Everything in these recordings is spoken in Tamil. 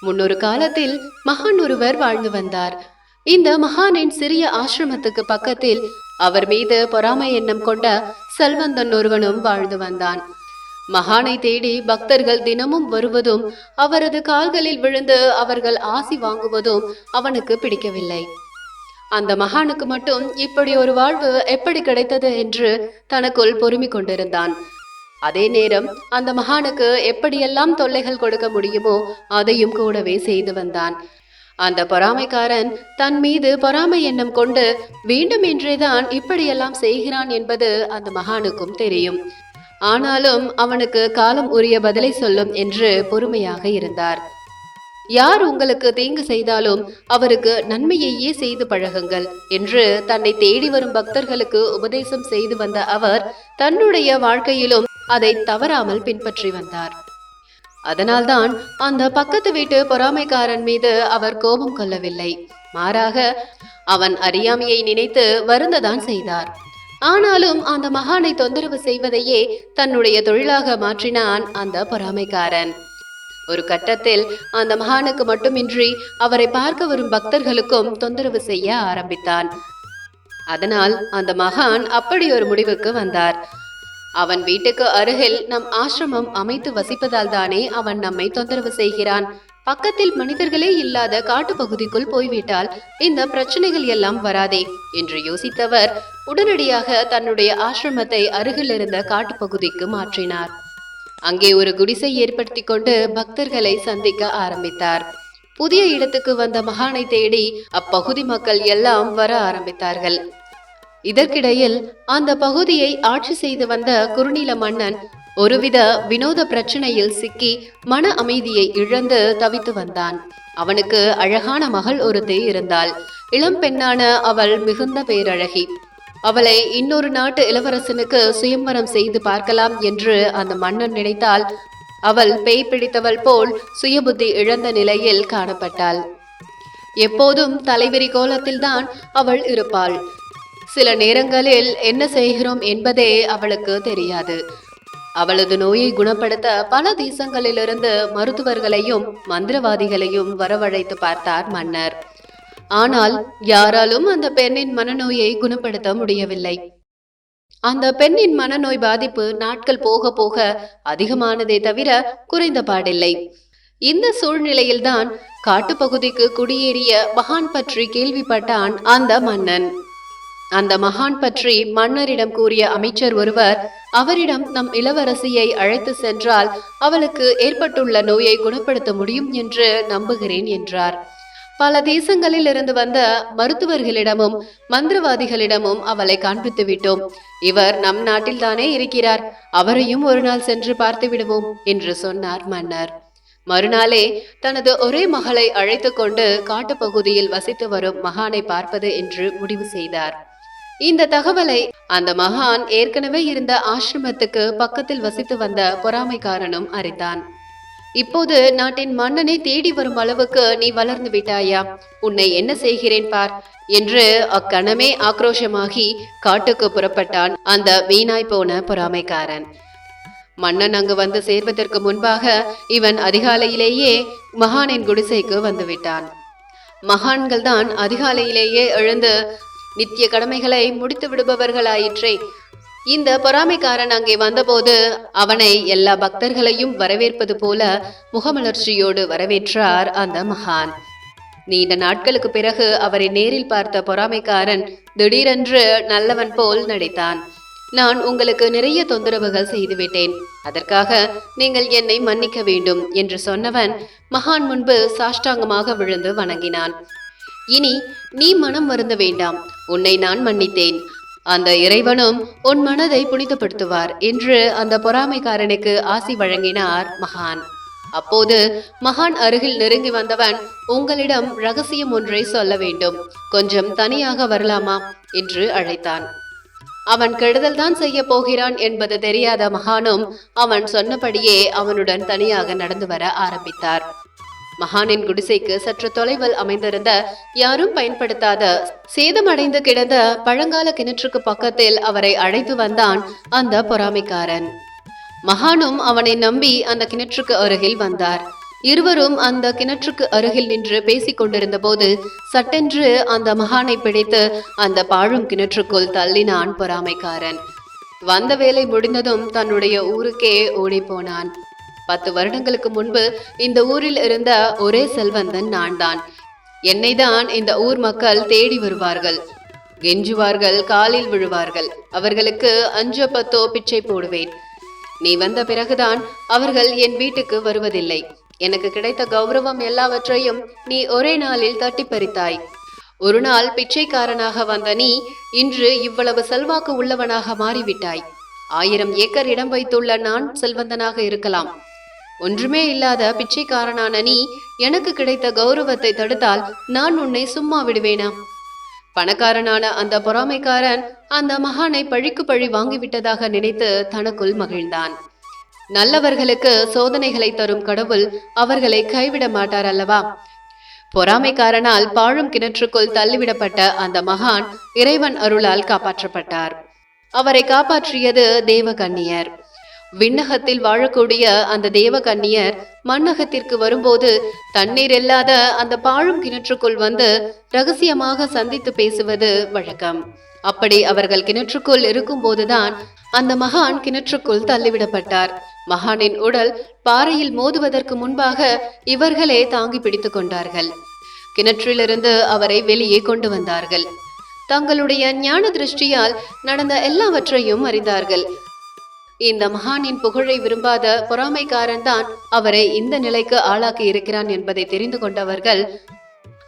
முன்னொரு காலத்தில் மகான் ஒருவர் வாழ்ந்து வந்தார். இந்த மகானின் சிறிய ஆசிரமத்துக்கு பக்கத்தில் அவர் மீது பொறாமை எண்ணம் கொண்ட செல்வந்தன் ஒருவனும் வாழ்ந்து வந்தான். மகானை தேடி பக்தர்கள் தினமும் வருவதும் அவரது கால்களில் விழுந்து அவர்கள் ஆசி வாங்குவதும் அவனுக்கு பிடிக்கவில்லை. அந்த மகானுக்கு மட்டும் இப்படி ஒரு வாழ்வு எப்படி கிடைத்தது என்று தனக்குள் பொறுமிக் கொண்டிருந்தான். அதே நேரம் அந்த மகானுக்கு எப்படியெல்லாம் தொல்லைகள் கொடுக்க முடியுமோ அதையும் கூடவே செய்து வந்தான். அந்த பொறாமைக்காரன் தன் மீது பொறாமை எண்ணம் கொண்டு வேண்டும் என்றேதான் இப்படியெல்லாம் செய்கிறான் என்பது அந்த மகானுக்கும் தெரியும். ஆனாலும் அவனுக்கு காலம் உரிய பதிலை சொல்லும் என்று பொறுமையாக இருந்தார். யார் உங்களுக்கு தீங்கு செய்தாலும் அவருக்கு நன்மையையே செய்து பழகுங்கள் என்று தன்னை தேடி வரும் பக்தர்களுக்கு உபதேசம் செய்து வந்த அவர் தன்னுடைய வாழ்க்கையிலும் அதை தவறாமல் பின்பற்றி வந்தார். அதனால்தான் அந்த பக்கத்து வீட்டு பொறாமைக்காரன் மீது அவர் கோபம் கொள்ளவில்லை. மாறாக அவன் அறியாமையை நினைத்து வருந்ததான் செய்தார். ஆனாலும் அந்த மகானை தொந்தரவு செய்வதையே தன்னுடைய தொழிலாக மாற்றினான் அந்த பொறாமைக்காரன். ஒரு கட்டத்தில் அந்த மகானுக்கு மட்டுமின்றி அவரை பார்க்க வரும் பக்தர்களுக்கும் தொந்தரவு செய்ய ஆரம்பித்தான். அதனால் அந்த மகான் அப்படி ஒரு முடிவுக்கு வந்தார். அவன் வீட்டுக்கு அருகில் நம் ஆசிரமம் அமைத்து வசிப்பதால் தானே அவன் நம்மை தொந்தரவு செய்கிறான். பக்கத்தில் மனிதர்களே இல்லாத காட்டுப்பகுதிக்குள் போய்விட்டால் இந்த பிரச்சனைகள் எல்லாம் வராதே என்று யோசித்தவர் உடனடியாக தன்னுடைய ஆசிரமத்தை அருகில் இருந்த காட்டுப்பகுதிக்கு மாற்றினார். அங்கே ஒரு குடிசை ஏற்படுத்தி கொண்டு பக்தர்களை சந்திக்க ஆரம்பித்தார். புதிய இடத்துக்கு வந்த மகானை தேடி அப்பகுதி மக்கள் எல்லாம் வர ஆரம்பித்தார்கள். இதற்கிடையில் அந்த பகுதியை ஆட்சி செய்து வந்த குறுநில மன்னன் ஒருவித வினோத பிரச்சனையில் சிக்கி மன அமைதியை இழந்து தவித்து வந்தான். அவனுக்கு அழகான மகள் ஒருத்தி இருந்தாள். இளம் பெண்ணான அவள் மிகுந்த பேரழகி. அவளை இன்னொரு நாட்டு இளவரசனுக்கு சுயம்பரம் செய்து பார்க்கலாம் என்று அந்த மன்னன் நினைத்தால் அவள் பேய் பிடித்தவள் போல் சுயபுத்தி இழந்த நிலையில் காணப்பட்டாள். எப்போதும் தலைவிரி கோலத்தில்தான் அவள் இருப்பாள். சில நேரங்களில் என்ன செய்கிறோம் என்பதே அவளுக்கு தெரியாது. அவளது நோயை குணப்படுத்த பல தேசங்களிலிருந்து மருத்துவர்களையும் மந்திரவாதிகளையும் வரவழைத்து பார்த்தார் மன்னர். ஆனால் யாராலும் அந்த பெண்ணின் மனநோயை குணப்படுத்த முடியவில்லை. அந்த பெண்ணின் மனநோய் பாதிப்பு நாட்கள் போக போக அதிகமானதே தவிர குறைந்த பாடில்லை. இந்த சூழ்நிலையில்தான் காட்டுப்பகுதிக்கு குடியேறிய மகான் பற்றி கேள்விப்பட்டான் அந்த மன்னன். அந்த மகான் பற்றி மன்னரிடம் கூறிய அமைச்சர் ஒருவர் அவரிடம் நம் இளவரசியை அழைத்து சென்றால் அவளுக்கு ஏற்பட்டுள்ள நோயை குணப்படுத்த முடியும் என்று நம்புகிறேன் என்றார். பல தேசங்களில் இருந்து வந்த மருத்துவர்களிடமும் மந்திரவாதிகளிடமும் அவளை காண்பித்து விட்டோம். இவர் நம் நாட்டில்தானே இருக்கிறார் அவரையும் ஒரு நாள் சென்று பார்த்து விடுவோம் என்று சொன்னார் மன்னர். மறுநாளே தனது ஒரே மகளை அழைத்து கொண்டு காட்டுப்பகுதியில் வசித்து வரும் மகானை பார்ப்பது என்று முடிவு செய்தார். இந்த தகவலை அந்த மகான் ஏற்கனவே இருந்த ஆசிரமத்துக்கு பக்கத்தில் வசித்து வந்த பொறாமைக்காரனும் அறிந்தான். இப்போது நாட்டின் மன்னனை தேடி வரும் அளவுக்கு நீ வளர்ந்து விட்டாயா? உன்னை என்ன செய்கிறேன் பார்? என்று அக்கணமே ஆக்ரோஷமாகி காட்டுக்கு புறப்பட்டான் அந்த வீணாய் போன பொறாமைக்காரன். மன்னன் அங்கு வந்து சேர்வதற்கு முன்பாக இவன் அதிகாலையிலேயே மகானின் குடிசைக்கு வந்து விட்டான் மகான்கள் தான் அதிகாலையிலேயே எழுந்து நித்திய கடமைகளை முடித்து விடுபவர்களாயிற்றே. இந்த பொறாமைக்காரன் அங்கே வந்தபோது அவனை எல்லா பக்தர்களையும் வரவேற்பது போல முகமலர்ச்சியோடு வரவேற்றார் அந்த மகான். நீண்ட நாட்களுக்கு பிறகு அவரை நேரில் பார்த்த பொறாமைக்காரன் திடீரென்று நல்லவன் போல் நடித்தான். நான் உங்களுக்கு நிறைய தொந்தரவுகள் செய்துவிட்டேன் அதற்காக நீங்கள் என்னை மன்னிக்க வேண்டும் என்று சொன்னவன் மகான் முன்பு சாஷ்டாங்கமாக விழுந்து வணங்கினான். இனி நீ மனம் வருந்த வேண்டாம். உன்னை நான் மன்னித்தேன். அந்த இறைவனும் உன் மனதை புனிதப்படுத்துவார் என்று அந்த பொறாமைக்காரனுக்கு ஆசி வழங்கினார் மகான். அப்போது மகான் அருகில் நெருங்கி வந்தவன் உங்களிடம் ரகசியம் ஒன்றை சொல்ல வேண்டும். கொஞ்சம் தனியாக வரலாமா? என்று அழைத்தான். அவன் கெடுதல் தான் செய்ய போகிறான் என்பது தெரியாத மகானும் அவன் சொன்னபடியே அவனுடன் தனியாக நடந்து வர ஆரம்பித்தார். மகானின் குடிசைக்கு சற்று தொலைவில் அமைந்திருந்த யாரும் பயன்படுத்தாத சேதமடைந்து கிடந்த பழங்கால கிணற்றுக்கு பக்கத்தில் அவரை அழைத்து வந்தான் அந்த பொறாமைக்காரன். மகானும் அவனை நம்பி அந்த கிணற்றுக்கு அருகில் வந்தார். இருவரும் அந்த கிணற்றுக்கு அருகில் நின்று பேசிக் கொண்டிருந்த போது சட்டென்று அந்த மகானை பிடித்து அந்த பாழும் கிணற்றுக்குள் தள்ளினான் பொறாமைக்காரன். வந்த வேலை முடிந்ததும் தன்னுடைய ஊருக்கே ஓடிப்போனான் பத்து வருடங்களுக்கு முன்பு இந்த ஊரில் இருந்த ஒரே செல்வந்தன் நான் தான் என்னை தான் இந்த ஊர் மக்கள் தேடி வருவார்கள். கெஞ்சுவார்கள் காலில் விழுவார்கள். அவர்களுக்கு அஞ்சோ பத்தோ பிச்சை போடுவேன். நீ வந்த பிறகுதான் அவர்கள் என் வீட்டுக்கு வருவதில்லை. எனக்கு கிடைத்த கௌரவம் எல்லாவற்றையும் நீ ஒரே நாளில் தட்டி பறித்தாய். ஒரு நாள் பிச்சைக்காரனாக வந்த நீ இன்று இவ்வளவு செல்வாக்கு உள்ளவனாக மாறிவிட்டாய். ஆயிரம் ஏக்கர் இடம் வைத்துள்ள நான் செல்வந்தனாக இருக்கலாம். ஒன்றுமே இல்லாத பிச்சைக்காரனான நீ எனக்கு கிடைத்த கௌரவத்தை தடுத்தால் நான் உன்னை சும்மா விடுவேனா? பணக்காரனான அந்த பொறாமைக்காரன் அந்த மகானை பழிக்கு பழி வாங்கிவிட்டதாக நினைத்து தனக்குள் மகிழ்ந்தான். நல்லவர்களுக்கு சோதனைகளை தரும் கடவுள் அவர்களை கைவிட மாட்டார் அல்லவா? பொறாமைக்காரனால் பாழும் கிணற்றுக்குள் தள்ளிவிடப்பட்ட அந்த மகான் இறைவன் அருளால் காப்பாற்றப்பட்டார். அவரை காப்பாற்றியது தேவகன்னியர். விண்ணகத்தில் வாழக்கூடிய அந்த தேவகன்னியர் மண்ணகத்திற்கு வரும்போது தண்ணீர் இல்லாத அந்த பாழும் கிணற்றுக்குள் வந்து ரகசியமாக சந்தித்து பேசுவது வழக்கம். அப்படி அவர்கள் கிணற்றுக்குள் இருக்கும்போதுதான் அந்த மகான் கிணற்றுக்குள் தள்ளிவிடப்பட்டார். மகானின் உடல் பாறையில் மோதுவதற்கு முன்பாக இவர்களே தாங்கி பிடித்துக் கொண்டார்கள். கிணற்றிலிருந்து அவரை வெளியே கொண்டு வந்தார்கள். தங்களுடைய ஞான திருஷ்டியால் நடந்த எல்லாவற்றையும் அறிந்தார்கள். இந்த மகானின் புகழை விரும்பாத பொறாமைக்காரன் தான் அவரை இந்த நிலைக்கு ஆளாக்கி இருக்கிறான் என்பதை தெரிந்து கொண்டவர்கள்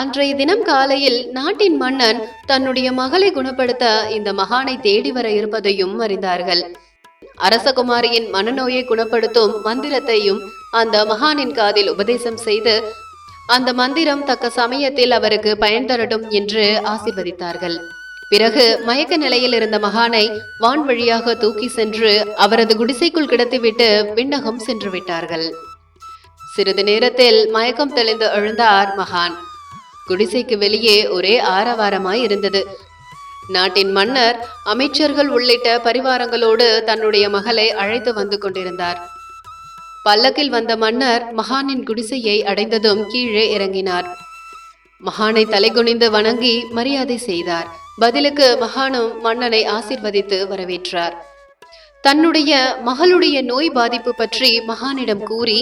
அன்றைய தினம் காலையில் நாட்டின் மன்னன் தன்னுடைய மகளை குணப்படுத்த இந்த மகானை தேடி வர இருப்பதையும் அறிந்தார்கள். அரசகுமாரியின் மனநோயை குணப்படுத்தும் மந்திரத்தையும் அந்த மகானின் காதில் உபதேசம் செய்து அந்த மந்திரம் தக்க சமயத்தில் அவருக்கு பயன் தரட்டும் என்று ஆசிர்வதித்தார்கள். பிறகு மயக்க நிலையில் இருந்த மகானை வான் வழியாக தூக்கி சென்று அவரது குடிசைக்குள் கிடத்திவிட்டு விண்ணகம் சென்று விட்டார்கள். சிறிது நேரத்தில் மயக்கம் தெளிந்து எழுந்தார் மகான். குடிசைக்கு வெளியே ஒரே ஆரவாரமாய் இருந்தது. நாட்டின் மன்னர் அமைச்சர்கள் உள்ளிட்ட பரிவாரங்களோடு தன்னுடைய மகளை அழைத்து வந்து கொண்டிருந்தார். பல்லக்கில் வந்த மன்னர் மகானின் குடிசையை அடைந்ததும் கீழே இறங்கினார். மகானை தலைகுனிந்து வணங்கி மரியாதை செய்தார். பதிலுக்கு மகானும் மன்னனை ஆசிர்வதித்து வரவேற்றார். தன்னுடைய மகளுடைய நோய் பாதிப்பு பற்றி மகானிடம் கூறி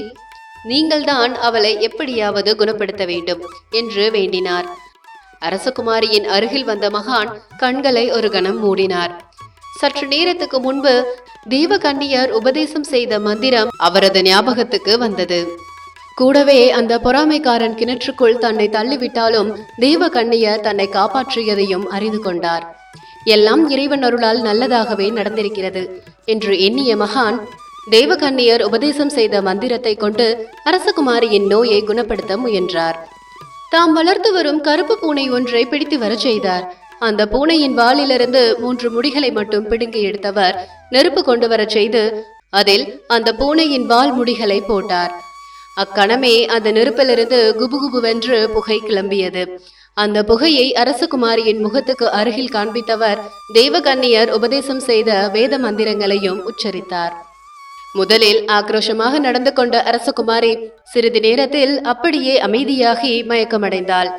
நீங்கள்தான் அவளை எப்படியாவது குணப்படுத்த வேண்டும் என்று வேண்டினார். அரசகுமாரியின் அருகில் வந்த மகான் கண்களை ஒரு கணம் மூடினார். சற்று நேரத்துக்கு முன்பு தேவகன்னியர் உபதேசம் செய்த மந்திரம் அவரது ஞாபகத்துக்கு வந்தது. கூடவே அந்த பொறாமைக்காரன் கிணற்றுக்குள் தன்னை தள்ளிவிட்டாலும் தெய்வ கண்ணியர் தன்னை காப்பாற்றியதையும் அறிந்து கொண்டார். எல்லாம் இறைவன் அருளால் நல்லதாகவே நடந்திருக்கிறது என்று எண்ணிய மகான் தேவகன்னியர் உபதேசம் செய்த மந்திரத்தை கொண்டு அரசகுமாரியின் நோயை குணப்படுத்த முயன்றார். தாம் வளர்த்து வரும் கருப்பு பூனை ஒன்றை பிடித்து வரச் செய்தார். அந்த பூனையின் வாலிலிருந்து மூன்று முடிகளை மட்டும் பிடுங்கி எடுத்தவர் நெருப்பு கொண்டு வரச் செய்து அதில் அந்த பூனையின் வால் முடிகளை போட்டார். அக்கணமே அந்த நெருப்பிலிருந்து குபுகுபுவென்று புகை கிளம்பியது. அந்த புகையை அரசகுமாரியின் முகத்துக்கு அருகில் காண்பித்தவர் தேவகன்னியர் உபதேசம் செய்த வேத மந்திரங்களையும் உச்சரித்தார். முதலில் ஆக்ரோஷமாக நடந்து கொண்ட அரசகுமாரி சிறிது நேரத்தில் அப்படியே அமைதியாகி மயக்கமடைந்தாள்.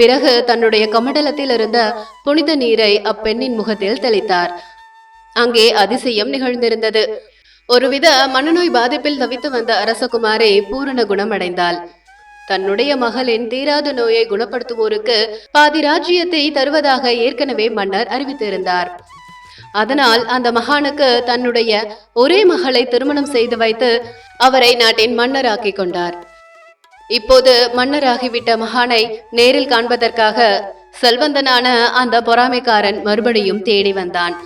பிறகு தன்னுடைய கமண்டலத்தில் இருந்த புனித நீரை அப்பெண்ணின் முகத்தில் தெளித்தார். அங்கே அதிசயம் நிகழ்ந்திருந்தது. ஒருவித மனநோய் பாதிப்பில் தவித்து வந்த அரசகுமாரி பூரண குணமடைந்தாள். தன்னுடைய மகளின் தீராத நோயை குணப்படுத்துவோருக்கு பாதி ராஜ்யத்தை தருவதாக ஏற்கனவே மன்னர் அறிவித்திருந்தார். அதனால் அந்த மகானுக்கு தன்னுடைய ஒரே மகளை திருமணம் செய்து வைத்து அவரை நாட்டின் மன்னராக்கி கொண்டார். இப்போது மன்னராகிவிட்ட மகானை நேரில் காண்பதற்காக செல்வந்தனான அந்த பொறாமைக்காரன் மறுபடியும் தேடி வந்தான்.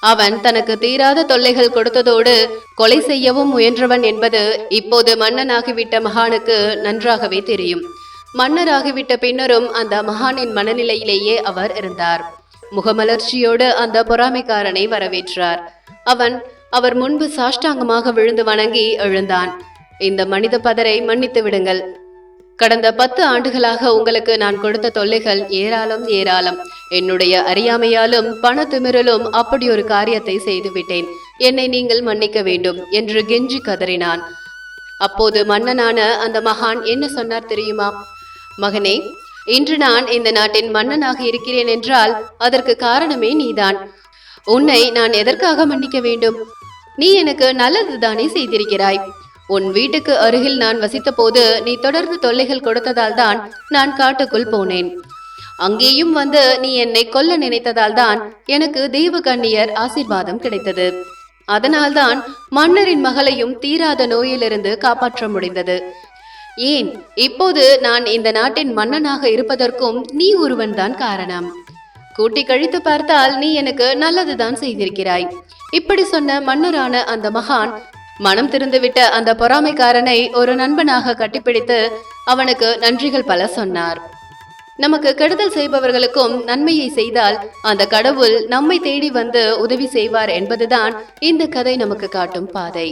அவன் தனக்கு தீராத தொல்லைகள் கொடுத்ததோடு கொலை செய்யவும் முயன்றவன் என்பது இப்போது மன்னனாகிவிட்ட மகானுக்கு நன்றாகவே தெரியும். மன்னராகிவிட்ட பின்னரும் அந்த மகானின் மனநிலையிலேயே அவர் இருந்தார். முகமலர்ச்சியோடு அந்த பொறாமைக்காரனை வரவேற்றார். அவன் அவர் முன்பு சாஷ்டாங்கமாக விழுந்து வணங்கி எழுந்தான். இந்த மனித பதரை மன்னித்து விடுங்கள். கடந்த பத்து ஆண்டுகளாக உங்களுக்கு நான் கொடுத்த தொல்லைகள் ஏராளம் ஏராளம். என்னுடைய அறியாமையாலும் பண திமிரலும் அப்படி ஒரு காரியத்தை செய்துவிட்டேன். என்னை நீங்கள் மன்னிக்க வேண்டும் என்று கெஞ்சி கதறினான். அப்போது மன்னனான அந்த மகான் என்ன சொன்னார் தெரியுமா? மகனே இன்று நான் இந்த நாட்டின் மன்னனாக இருக்கிறேன் என்றால் அதற்கு காரணமே நீதான். உன்னை நான் எதற்காக மன்னிக்க வேண்டும்? நீ எனக்கு நல்லதுதானே செய்திருக்கிறாய். உன் வீட்டுக்கு அருகில் நான் வசித்த போது நீ தொடர்ந்து தொல்லைகள் கொடுத்ததால் தான் நான் காட்டுக்குள் போனேன். அங்கேயும் வந்து நீ என்னை கொல்ல நினைத்ததால் தான் எனக்கு தெய்வ கண்ணியர் ஆசீர்வாதம் கிடைத்தது. அதனால்தான் மன்னரின் மகளையும் தீராத நோயிலிருந்து காப்பாற்ற முடிந்தது. ஏன்? இப்போது நான் இந்த நாட்டின் மன்னனாக இருப்பதற்கும் நீ ஒருவன்தான் காரணம். கூட்டி கழித்து பார்த்தால் நீ எனக்கு நல்லதுதான் செய்திருக்கிறாய். இப்படி சொன்ன மன்னரான அந்த மகான் மனம் திருந்துவிட்ட அந்த பொறாமைக்காரனை ஒரு நண்பனாக கட்டிப்பிடித்து அவனுக்கு நன்றிகள் பல சொன்னார். நமக்கு கெடுதல் செய்பவர்களுக்கும் நன்மையை செய்தால் அந்த கடவுள் நம்மை தேடி வந்து உதவி செய்வார் என்பதுதான் இந்த கதை நமக்கு காட்டும் பாதை.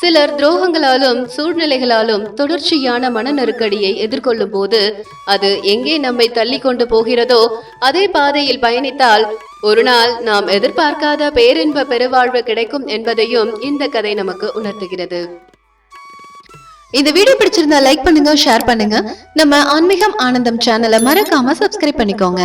சிலர் துரோகங்களாலும் சூழ்நிலைகளாலும் தொடர்ச்சியான மன நெருக்கடியை எதிர்கொள்ளும் போது அது எங்கே நம்மை தள்ளி கொண்டு போகிறதோ அதே பாதையில் பயணித்தால் ஒரு நாள் நாம் எதிர்பார்க்காத பேரின்ப பெருவாழ்வு கிடைக்கும் என்பதையும் இந்த கதை நமக்கு உணர்த்துகிறது. இந்த வீடியோ பிடிச்சிருந்தா லைக் பண்ணுங்க ஷேர் பண்ணுங்க. நம்ம ஆன்மீகம் ஆனந்தம் சேனலை மறக்காம சப்ஸ்கிரைப் பண்ணிக்கோங்க.